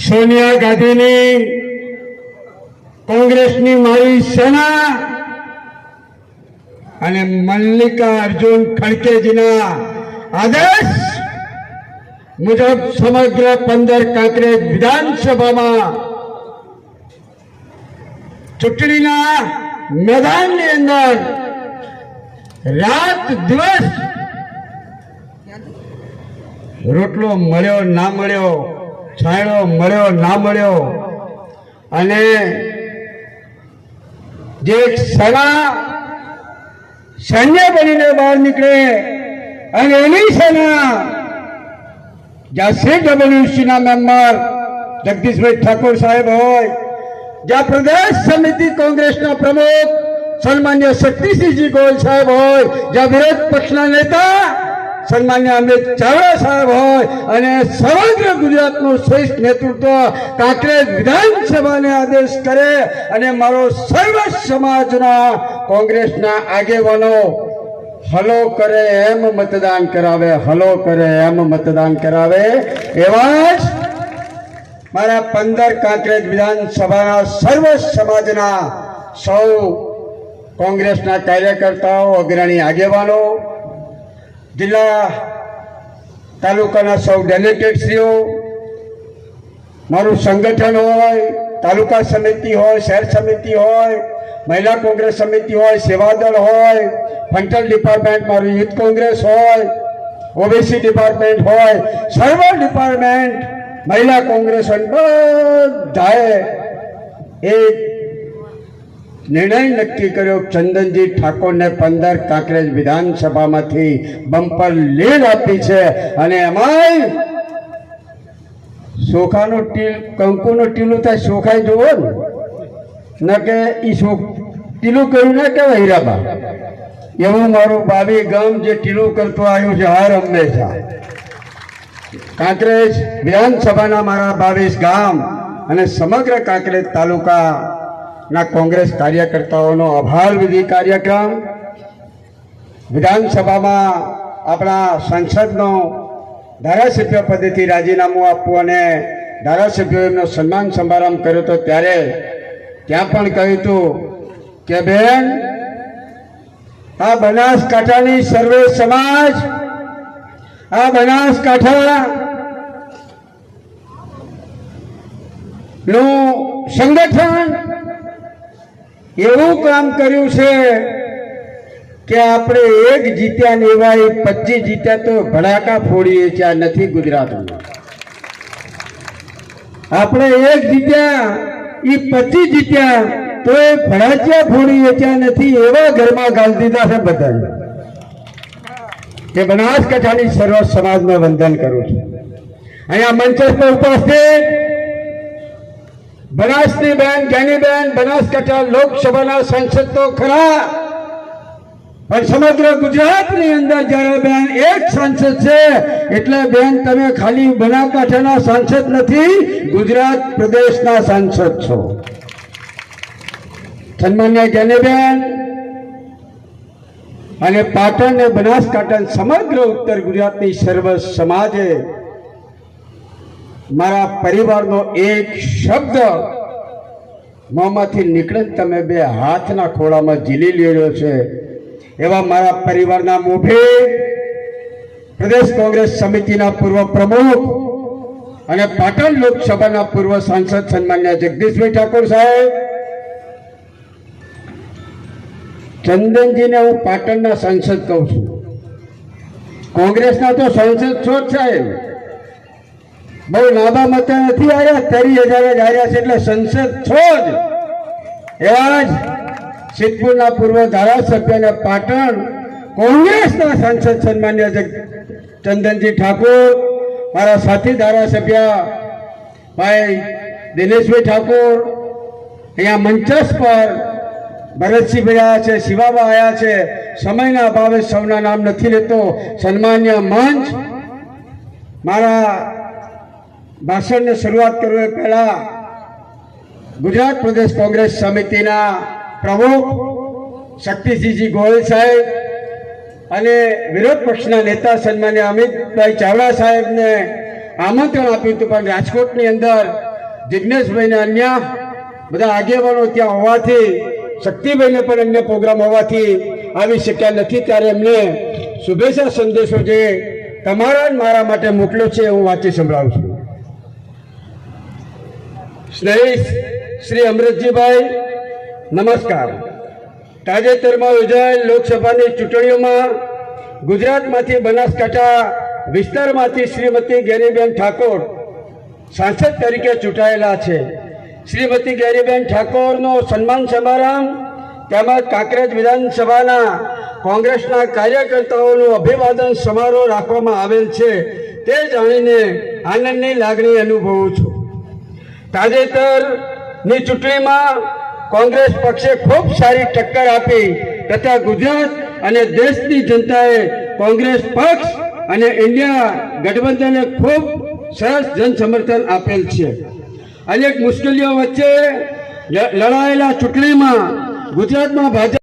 સોનિયા ગાંધીની કોંગ્રેસની મારી સેના અને મલ્લિકા અર્જુન ખડકેજીના આદેશ મુજબ સમગ્ર પંદર કાંકરેજ વિધાનસભામાં ચૂંટણીના મેદાનની અંદર રાત દિવસ રોટલો મળ્યો, ના મળ્યો, છાંયડો મળ્યો, ના મળ્યો. અને જે સેના સૈન્ય બનીને બહાર નીકળે અને એની સેના જ્યાં શ્રી ડબલ્યુસીના મેમ્બર જગદીશભાઈ ઠાકોર સાહેબ હોય, જ્યાં પ્રદેશ સમિતિ કોંગ્રેસના પ્રમુખ સન્માન્ય શક્તિસિંહજી ગોયલ સાહેબ હોય, જ્યાં વિરોધ પક્ષના નેતા સન્માન્ય અમિત ચાવડા સાહેબ હોય અને સમગ્ર ગુજરાતનું શ્રેષ્ઠ નેતૃત્વ કાંકરેજ વિધાનસભાને આદેશ કરે અને મારો સર્વ સમાજના કોંગ્રેસના આગેવાનો હલો કરે એમ મતદાન કરાવે, હલો કરે એમ મતદાન કરાવે એવા જ મારા પંદર કાંકરેજ વિધાનસભાના સર્વ સમાજના સૌ કોંગ્રેસના કાર્યકર્તાઓ, અગ્રણી આગેવાનો જિલ્લા તાલુકાના સૌ ડેલિગેટશ્રીઓ મારું સંગઠન હોય, તાલુકા સમિતિ હોય, શહેર સમિતિ હોય, મહિલા કોંગ્રેસ સમિતિ હોય, સેવાદળ હોય, ફંટલ ડિપાર્ટમેન્ટ મારું યુથ કોંગ્રેસ હોય, ઓબીસી ડિપાર્ટમેન્ટ હોય, સર્વ ડિપાર્ટમેન્ટ મહિલા કોંગ્રેસ હોય, બધાએ એક નિર્ણય નક્કી કર્યો ચંદનજી ઠાકોરને પંદર કાંકરેજ વિધાનસભામાંથી બમ્પર લીડ આપી છે અને એમાંય સોખાનું ટીલ, કંકુનું ટીલું થાય સોખાઈ જોવો ને. કે ઈ શોખ, ટીલું કર્યું ના કહેવાય હીરાબા. એવું મારું બાવી ગામ જે ટીલું કરતું આવ્યું છે, હર હંમેશા. કાંકરેજ વિધાનસભાના મારા બાવીસ ગામ અને સમગ્ર કાંકરેજ તાલુકાના કોંગ્રેસ કાર્યકર્તાઓનો આભાર વિધિ કાર્યક્રમ. વિધાનસભામાં આપણા સંસદનો ધારાસભ્ય પદેથી રાજીનામું આપવું અને ધારાસભ્યો એમનો સન્માન સમારંભ કર્યો હતો ત્યારે ત્યાં પણ કહ્યું હતું કે, બેન, આ બનાસકાંઠાની સર્વે સમાજ, આ બનાસકાંઠા નું સંગઠન એવું કામ કર્યું છે કે આપણે એક જીત્યા ને એવા એ પચીસ જીત્યા તો ભડાકા ફોડીએ ત્યાં નથી ગુજરાતમાં. આપણે એક જીત્યા એ પચીસ જીત્યા, તો એ ભડાચિયા ફોડીએ ત્યાં નથી, એવા ઘરમાં ગાલ દીધા છે બધા કે બનાસકાંઠાની સર્વ સમાજમાં વંદન કરું છું. અહીંયા મંચસ્થ ઉપસ્થિત બનાસની બેન જ્ઞાનીબેન બનાસકાંઠા લોકસભાના સંસદ તો ખરા. પણ સમગ્ર ગુજરાતની અંદર જ્યારે બેન એક સાંસદ છે, એટલે બેન તમે ખાલી બનાસકાંઠાના સાંસદ નથી, ગુજરાત પ્રદેશના સાંસદ છો. સન્માન્ય જ્ઞાનીબેન અને પાટણ ને બનાસકાંઠા સમગ્ર ઉત્તર ગુજરાતની સર્વ સમાજે મારા પરિવારનો એક શબ્દ મોંમાંથી નીકળે તમે બે હાથના ખોળામાં ઝીલી લેજો છે. એવા મારા પરિવારના મુભે પ્રદેશ કોંગ્રેસ સમિતિના પૂર્વ પ્રમુખ અને પાટણ લોકસભાના પૂર્વ સાંસદ સન્માન્ય જગદીશભાઈ ઠાકોર સાહેબ, ચંદનજીને હું પાટણના સાંસદ કહું છું. કોંગ્રેસના તો સાંસદ છો જ સાહેબ. બહુ લાંબા મતે નથી આવ્યા, તરી હજારે જ આવ્યા છે એટલે સંસદ છો જ એવા જ સિદ્ધપુરના પૂર્વ ધારાસભ્ય અને પાટણ કોંગ્રેસના સંસદ સન્માન્ય ચંદનજી ઠાકોર, મારા સાથી ધારાસભ્ય ભાઈ દિનેશભાઈ ઠાકોર, અહીંયા મંચસ પર ભરતસિંહભાઈ આવ્યા છે, શિવાબા આવ્યા છે, સમયના અભાવે સૌના નામ નથી લેતો, સન્માન્ય મંચ. મારા ભાષણની શરૂઆત કરું એ પહેલા ગુજરાત પ્રદેશ કોંગ્રેસ સમિતિના પ્રમુખ શક્તિસિંહજી ગોયલ સાહેબ અને વિરોધ પક્ષના નેતા સન્માન્ય અમિતભાઈ ચાવડા સાહેબને આમંત્રણ આપ્યું હતું, પણ રાજકોટની અંદર જિજ્ઞેશભાઈને અન્ય બધા આગેવાનો ત્યાં હોવાથી, શક્તિભાઈને પણ અન્ય પ્રોગ્રામ હોવાથી આવી શક્યા નથી. ત્યારે એમને શુભેચ્છા સંદેશો જે તમારા મારા માટે મોકલ્યો છે હું વાંચી સંભળાવું છું. સ્નેહી શ્રી અમૃતજીભાઈ, નમસ્કાર. તાજેતરમાં યોજાયેલ લોકસભાની ચૂંટણીઓમાં ગુજરાતમાંથી બનાસકાંઠા વિસ્તારમાંથી શ્રીમતી ગેરીબેન ઠાકોર સાંસદ તરીકે ચૂંટાયેલા છે. શ્રીમતી ગેરીબેન ઠાકોરનો સન્માન સમારંભ તેમજ કાંકરેજ વિધાનસભાના કોંગ્રેસના કાર્યકર્તાઓનું અભિવાદન સમારોહ રાખવામાં આવેલ છે. તે જાણીને આનંદની લાગણી અનુભવું છું. તાજેતરની ચૂંટણીમાં કોંગ્રેસ પક્ષે ખૂબ સારી ટક્કર આપી તથા ગુજરાત અને દેશની જનતાએ કોંગ્રેસ પક્ષ અને ઇન્ડિયા ગઠબંધનને ખૂબ સરસ જનસમર્થન આપેલ છે. અનેક મુશ્કેલીઓ વચ્ચે લડાયેલા ચૂંટણીમાં ગુજરાતમાં ભાજપ